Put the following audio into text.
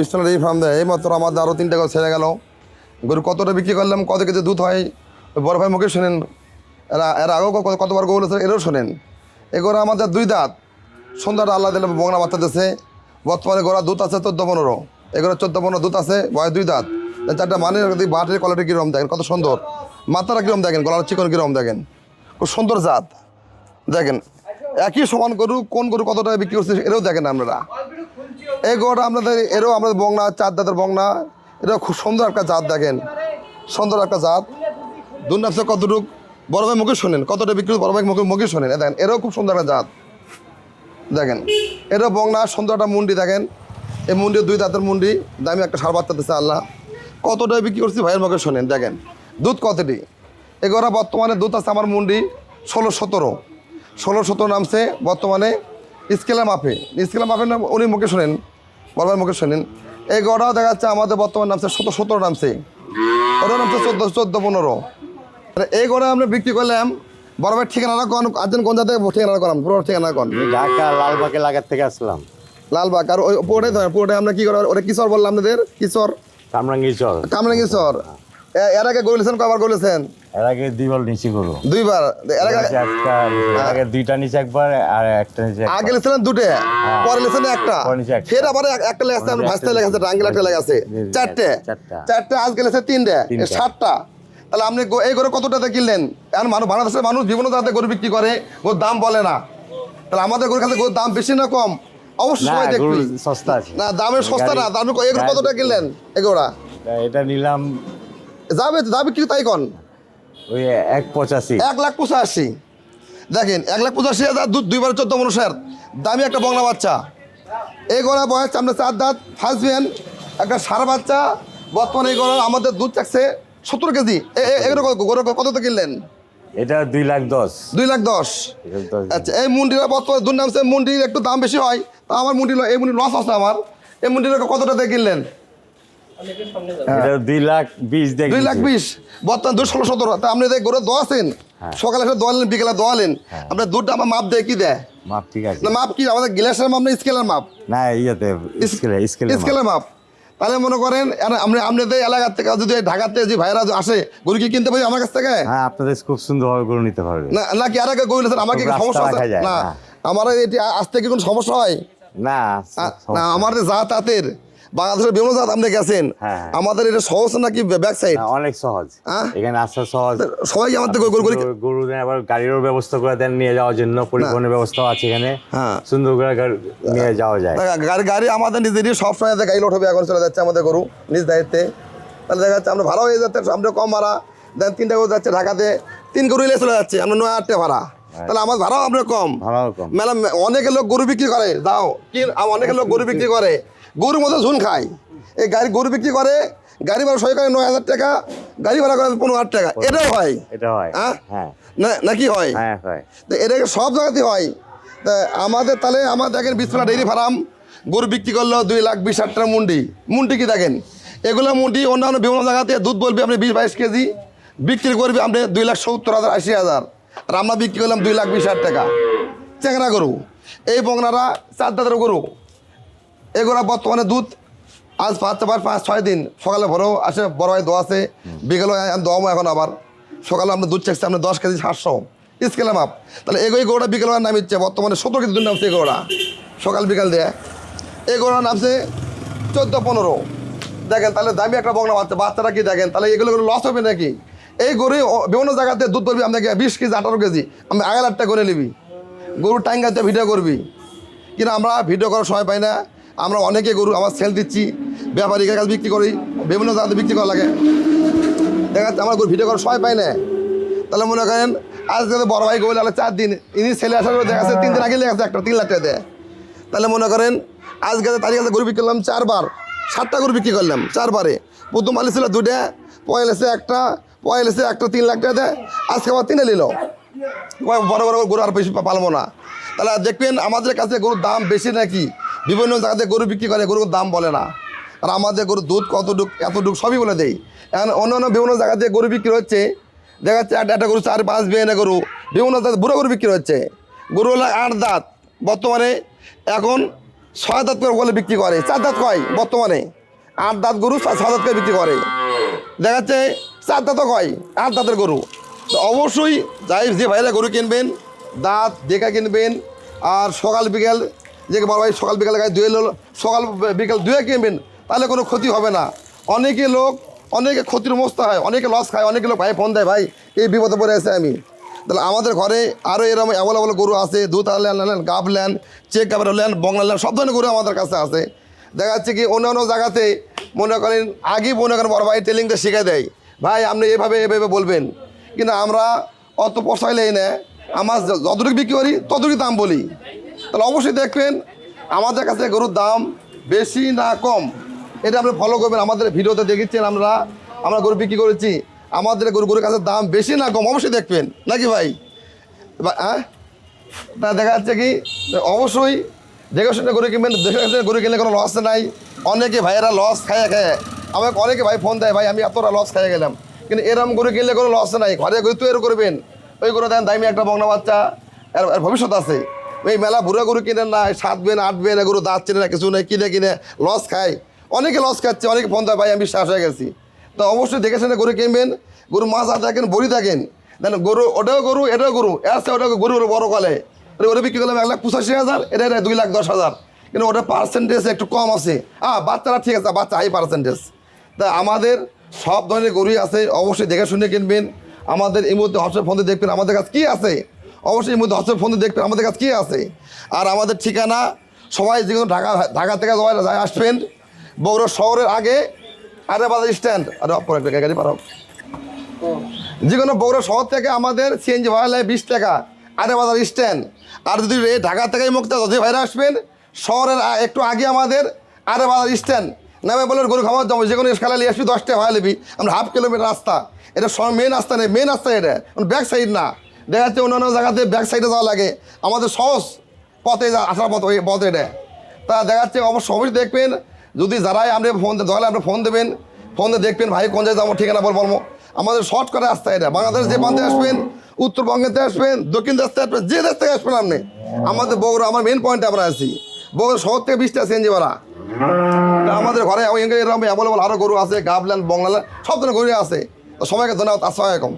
এই ফার্ম দেয় এই মাত্র আমাদের আরও তিনটা গরু ছেড়ে গেল। গরু কতটা বিক্রি করলাম, কত কেজি দুধ হয়? বড় ভাই মুখে শোনেন, এরা, এর আগেও কতবার গরু বলেছে এরও শোনেন। এই গরু আমাদের দুই দাঁত। সন্ধ্যাটা আল্লাহ দিলে বংলা বাচ্চা দিচ্ছে বর্তমানে গোড়া দুধ আছে চোদ্দ পনেরো। এগুলো চোদ্দ পনেরো দুধ আছে, বয়স দুই দাঁত। চারটা মানে বাটের কোয়ালিটি কীরকম দেখেন, কত সুন্দর। মাথাটা কীরকম দেখেন, গলার চিকন কীরকম দেখেন। খুব সুন্দর জাত। দেখেন, একই সমান গরু, কোন গরু কতটা বিক্রি করছে এটাও দেখেন আপনারা। এই গরুটা আপনাদের এরও আমাদের বংনা চার দাঁতের বংনা। এটা খুব সুন্দর একটা জাত দেখেন। সুন্দর একটা জাত। দুন কতটুক? বড় ভাই মুখে শোনেন, কতটা বিক্রি বড় ভাই মুখে মুখে শোনেন। দেখেন, এরও খুব সুন্দর একটা জাত। দেখেন এটাও বংনা, সুন্দর একটা মুন্ডি দেখেন। এই মুন্ডি দুই দাঁতের মুন্ডি, দামি একটা সার বাচ্চা দিচ্ছে আল্লাহ। কতটা বিক্রি করছি ভাইয়ের মুখে শোনেন, দেখেন। দুধ কতটি? এগুলো বর্তমানে দুধ আছে আমার মুন্ডি ষোলো সতেরো। ষোলো সতেরো নামছে বর্তমানে স্কেলে মাপে স্কেলে মাপে না উনি মুখে শোনেন বড় মুখে শোনেন এই গড়াও দেখা যাচ্ছে আমাদের বর্তমান নামছে সতেরো সতেরো নামছে। ওটা নামছে চোদ্দ চোদ্দ পনেরো। তাহলে এই গড়া আমরা বিক্রি করলাম ভাই ঠিকানা কোন আজকে কোন জায়গায় ঠিকানা করাম? পুরো ঠিকানা কোন? ঢাকা লালবাগে লাগার থেকে আসলাম। লালবাগ। আর ওই পুরোটাই ধরেন পুরোটাই আমরা কি করি ওটা কিশোর বললাম আপনাদের? কিশোর কামরাঙ্গি চল কামরাঙ্গি চর। এর আগে গড়েছেন কবার গড়েছেন এর আগে দুইবার নিচে করো দুইবার? এর আগে একটা এর আগে দুইটা নিচে একবার আর একটা নিচে আগে দুটে পরে লেছেন একটা। ফের আবার একটা লেগেছে ভাসতে লেগেছে একটা। লেগেছে চারটে। চারটে। আজকে লেছে তিনটে। সাতটা। তাহলে আপনি এই গরু কত টাকা কিনলেন? এখন মানুষ বাংলাদেশের মানুষ বিভিন্ন জাতের গরু বিক্রি করে ওর দাম বলে না। তাহলে আমাদের গরুর কাছে গরুর দাম বেশি না কম? অবশ্যই দেখবি সস্তা আছে। না দামের সস্তা না। দাম এগুলো কত টাকা কিনলেন? এগুলা তা এটা নিলাম যাবে যাবে কি তাই কন? ওই এক পঁচাশি। এক লাখ পঁচাশি। দেখেন এক লাখ পঁচাশি হাজার দু দুইবার চোদ্দ মানুষের দামি একটা বংলা বাচ্চা। এই গড়া বয়স আমরা চার দাঁত ফার্স্টবেন একটা সার বাচ্চা। বর্তমানে এই গড়া আমাদের দুধ চাকছে সত্তর কেজি। এগুলো কত- গরু কিনলেন? এটা দুই লাখ দশ। দুই লাখ দশ। আচ্ছা এই মুন্ডিটা বর্তমানে দুধ নামছে মুন্ডির একটু দাম বেশি হয়। তা আমার মুন্ডি এই মুন্ডি লস আছে আমার। এই মুন্ডিটা কতটাতে কিনলেন? দুই লাখ বিশ দুই লাখ বিশ। বর্তমান দুধ ষোলো সতেরো। তা আপনি দেখ গরু দোয়াছেন সকালে এসে দোয়ালেন বিকেলে দোয়ালেন আপনার দুধটা আমার মাপ দেয় কি দেয়? মাপ ঠিক আছে। না মাপ কি? আমাদের গ্লাসের মাপ না স্কেলের মাপ? না ইয়েতে স্কেলে স্কেলে স্কেলের মাপ। তাহলে মনে করেন এর- আমরা আপনাদের এলাকার থেকে যদি ঢাকাতে যে ভাইরা আসে গরু কি কিনতে পারি আমার কাছ থেকে? হ্যাঁ আপনাদের খুব সুন্দরভাবে গরু নিতে পারবে। না নাকি আর আগে গরু নিয়েছেন আমার কি সমস্যা আছে? না। হ্যাঁ। আমার এটি আসতে কি কোনো সমস্যা হয়? না না আমার যে বাংলাদেশের বিভিন্ন জাত আপনি গেছেন। হ্যাঁ। আমাদের এটা সহজ নাকি ব্যাক সাইড অনেক সহজ। হ্যাঁ? এখানে আসা সহজ। সবাই আমাদের গরু গরু দেন আবার গাড়িরও ব্যবস্থা করে দেন নিয়ে যাওয়ার জন্য পরিবহনের ব্যবস্থা আছে এখানে। হ্যাঁ। সুন্দর করে গাড়ি- নিয়ে যাওয়া যায়। গাড়ি গাড়ি আমাদের নিজেরই সব সময় গাড়ি লোড হবে এখন চলে যাচ্ছে আমাদের গরু নিজ দায়িত্বে। তাহলে দেখা যাচ্ছে আমরা ভাড়া হয়ে যাচ্ছে আমরা কম ভাড়া দেন তিনটা গরু যাচ্ছে ঢাকাতে তিন গরু চলে যাচ্ছে আমরা নয় আটটা ভাড়া। তাহলে আমার ভাড়াও আপনার কম। ভাড়াও কম। মেলা অনেকে লোক গরু বিক্রি করে দাও। কি অনেকে লোক গরু বিক্রি করে। গরুর মতো ঝুন খায়। এই গাড়ি গরু বিক্রি করে গাড়ি ভাড়া সরকার নয় হাজার টাকা গাড়ি ভাড়া করে পনেরো হাজার টাকা। এটাও হয়। এটা হয়। হ্যাঁ? হ্যাঁ। না নাকি হয়? হ্যাঁ হয়। তো এটাকে সব জায়গাতেই হয়? তা আমাদের তাহলে আমার দেখেন বিশ্বনাথ ডেইরি ফার্ম গরু বিক্রি করল দুই লাখ বিশ হাজার টাকা মুন্ডি। মুন্ডি কি দেখেন? এগুলো মুন্ডি অন্যান্য বিভিন্ন জায়গাতে দুধ বলবে আপনি বিশ বাইশ কেজি বিক্রি করবে আপনি দুই লাখ সত্তর হাজার আশি হাজার। আর আমরা বিক্রি করলাম দুই লাখ বিশ হাজার টাকা। চেংরা গরু। এই বংনারা চার দাদার গরু। এগুলো বর্তমানে দুধ আজ পাঁচ চার পাঁচ, ছয় দিন। সকালে ভরো আসে, বড় ভাই দোয়া আছে। বিকেলে দোয়ামো এখন আবার। সকালে আমরা দুধ চেকছি আপনার দশ কেজি সাতশো। স্কেলে মাপ। তাহলে এগোই গরুটা বিকেল নামিচ্ছে। বর্তমানে সতেরো কেজি দুধ নামছে এই গরুটা। সকাল বিকাল দিয়ে। এই গরুটা নামছে চোদ্দ, পনেরো। দেখেন, তাহলে দামি একটা বগনা বাচ্চা বাচ্চাটা কি দেখেন? তাহলে এগুলো লস হবে নাকি? এই গরু বিভিন্ন জায়গাতে দুধ বলবি আপনাকে বিশ কেজি, আঠারো কেজি আমি আগের আটটা করে নিবি। গরু টাইঙ্গাতে ভিডিও করবি। কিন্তু আমরা ভিডিও করার সময় পাই না। আমরা অনেকে গরু, আমার সেল দিচ্ছি ব্যাপারীদের কাছে বিক্রি করি, বিভিন্ন জায়গাতে বিক্রি করা লাগে। দেখা যাচ্ছে আমার গরু ভিডিও করার সময় পাই না। তাহলে মনে করেন আজকে বড় ভাই গরু আলো চার দিন, ইনি ছেলে আসার পর দেখা তিন দিন আগে লেগে গেছে, একটা তিন লাখ টাকা দেয়। তাহলে মনে করেন, আজকে তার কাছে গরু বিক্রি করলাম, চারবার, সাতটা গরু বিক্রি করলাম, চারবারে। প্রথম আলি ছিল দুটা পয়লা একটা পয়েল এসে একটা তিন লাখ টাকা দেয়। আজকে আবার তিনে নিল। বড় বড় গরু আর বেশি পালবো না। তাহলে দেখবেন আমাদের কাছে গরুর দাম বেশি নাকি? বিভিন্ন জায়গাতে গরু বিক্রি করে, গরুর দাম বলে না। আর আমাদের গরুর দুধ কতটুক, এতটুক সবই বলে দেয় এখন অন্য অন্য বিভিন্ন জায়গাতে গরু বিক্রি হচ্ছে। দেখা যাচ্ছে একটা গরু চার পাঁচ বিয়ে গরু। বিভিন্ন জায়গাতে বুড়ো গরু বিক্রি হচ্ছে। গরু হলো আট দাঁত। বর্তমানে এখন ছয় দাঁত করে বলে বিক্রি করে। চার দাঁত কয় বর্তমানে? আট দাঁত গরু ছয় দাঁত করে বিক্রি করে। দেখা যাচ্ছে চার দাঁতও কয় আট দাঁতের গরু। তো অবশ্যই যাই যে ভাইরা গরু কিনবেন, দাঁত দেখা কিনবেন, আর সকাল বিকেল, যে বড় ভাই সকাল বিকেল গায়ে ধুয়ে সকাল বিকেল ধুয়ে কিনবেন, তাহলে কোনো ক্ষতি হবে না। অনেকে লোক, অনেকে ক্ষতির মস্ত হয়, অনেকে লস খায়, অনেকে লোক ভাই ফোন দেয়, ভাই, এই বিপদে পড়ে আছে আমি। তাহলে আমাদের ঘরে আরও এরকম অ্যাভেলেবল গরু আছে, দুধ লেন নেন গাব নেন, চেক গাবের নেন বংলা নেন, সব ধরনের গরু আমাদের কাছে আছে। দেখা যাচ্ছে কি অন্য অন্য জায়গাতে মনে করেন, আগেই মনে করেন বড় ভাই টেলিংটা শিখে দেয়। ভাই, আপনি এভাবে এভাবে বলবেন। কিন্তু আমরা অত পয়সাইলেই না আমার যতটুকু বিক্রি করি ততটুকু দাম বলি। তাহলে অবশ্যই দেখবেন, আমাদের কাছে গরুর দাম বেশি না কম। এটা আপনি ফলো করবেন, আমাদের ভিডিওতে দেখেছেন আমরা আমরা গরু বিক্রি করেছি। আমাদের গরু, গরুর কাছে দাম বেশি না কম, অবশ্যই দেখবেন। নাকি ভাই? হ্যাঁ তা দেখা যাচ্ছে কি, অবশ্যই, দেখে শুনে গরু কিনবেন, দেখে গরু কিনলে কোনো লস নাই। অনেকে ভাইয়েরা লস খায় খায় আমাকে অনেকে ভাই ফোন দেয়, ভাই, আমি এতটা লস খাইয়ে গেলাম। কিন্তু এরম গরু কিনলে কোনো লস নাই। ঘরে গরু তৈরি করবেন। ওই গরু দেন, দামি একটা বংলা বাচ্চা। এর ভবিষ্যৎ আছে। ওই মেলা বুড়ো গরু কিনেন না সাত বেন, আট বেন গরু দাঁত চেনে না, কিছু নেই, কিনে কিনে লস খায়। অনেকে লস খাচ্ছে, অনেকে ফোন দেয়, ভাই, আমি বিশ্বাস হয়ে গেছি। তো অবশ্যই দেখে শুনে গরু কিনবেন। গরু মাছ আর দেখেন বড়ি থাকেন। দেন গরু, ওটাও গরু, এটাও গরু। এর সাথে ওটা গরু বড় কলে। ওটা বিক্রি করলাম এক লাখ পঁচাশি হাজার, এটা দুই লাখ দশ হাজার। কিন্তু ওটা পার্সেন্টেজ একটু কম আছে। হ্যাঁ বাচ্চারা ঠিক আছে, বাচ্চা হাই পার্সেন্টেজ তা আমাদের সব ধরনের গরুই আছে, অবশ্যই দেখে শুনে কিনবেন। আমাদের এই মুহূর্তে হোয়াটসঅ্যাপ ফোনে দেখবেন আমাদের কাছে কী আছে। অবশ্যই এই মুহূর্তে হোয়াটসঅ্যাপ ফোনে দেখবেন আমাদের কাছে কী আছে। আর আমাদের ঠিকানা, সবাই যে কোনো ঢাকা ঢাকা থেকে সবাই আসবেন। বগুড়া শহরের আগে আরে বাজার স্ট্যান্ড আরে অপর একটা গাড়ি পারো যে কোনো বগুড়া শহর থেকে আমাদের সিএনজি ভাড়া লাগে বিশ টাকা আরে বাজার স্ট্যান্ড আর যদি ঢাকা থেকে মুক্ত যদি ভাইরা আসবেন। শহরের একটু আগে আমাদের আরে বাজার স্ট্যান্ড নামে বলেন গরু খাবার যাব যে কোনো খেলা নিয়ে আসবি দশ টাকা ভাড়া নিবি। আমরা হাফ কিলোমিটার রাস্তা। এটা সব মেন রাস্তা নেই মেন রাস্তা এটা। ব্যাক সাইড না। দেখা যাচ্ছে অন্যান্য জায়গাতে ব্যাক সাইডে যাওয়া লাগে। আমাদের সহজ পথে যা- আসার পথ পথ এটা। তা দেখা যাচ্ছে অবশ্য অবশ্যই দেখবেন, যদি যারাই আপনি ফোন দলে আপনি ফোন দেবেন ফোন দিয়ে দেখবেন, ভাই, কোন জায়গায় যাব, ঠিকানা বল, বলব। আমাদের শর্ট করে রাস্তা এটা। বাংলাদেশ যে প্রান্তে আসবেন, উত্তরবঙ্গেতে আসবেন, দক্ষিণ দেশ থেকে আসবেন, যে দেশ থেকে আসবেন আপনি। আমাদের বগুড়া, আমার মেন পয়েন্টে আমরা আছি। বগুড়া শহর থেকে বিশটা সিএনজি ভাড়া। আমাদের ঘরে এরকম অ্যাভেলেবল আরও গরু আছে, গাবলেন বংলালেন সব ধরনের গরু আছে। তো সবাইকে ধন্যবাদ আসসালামাইকুম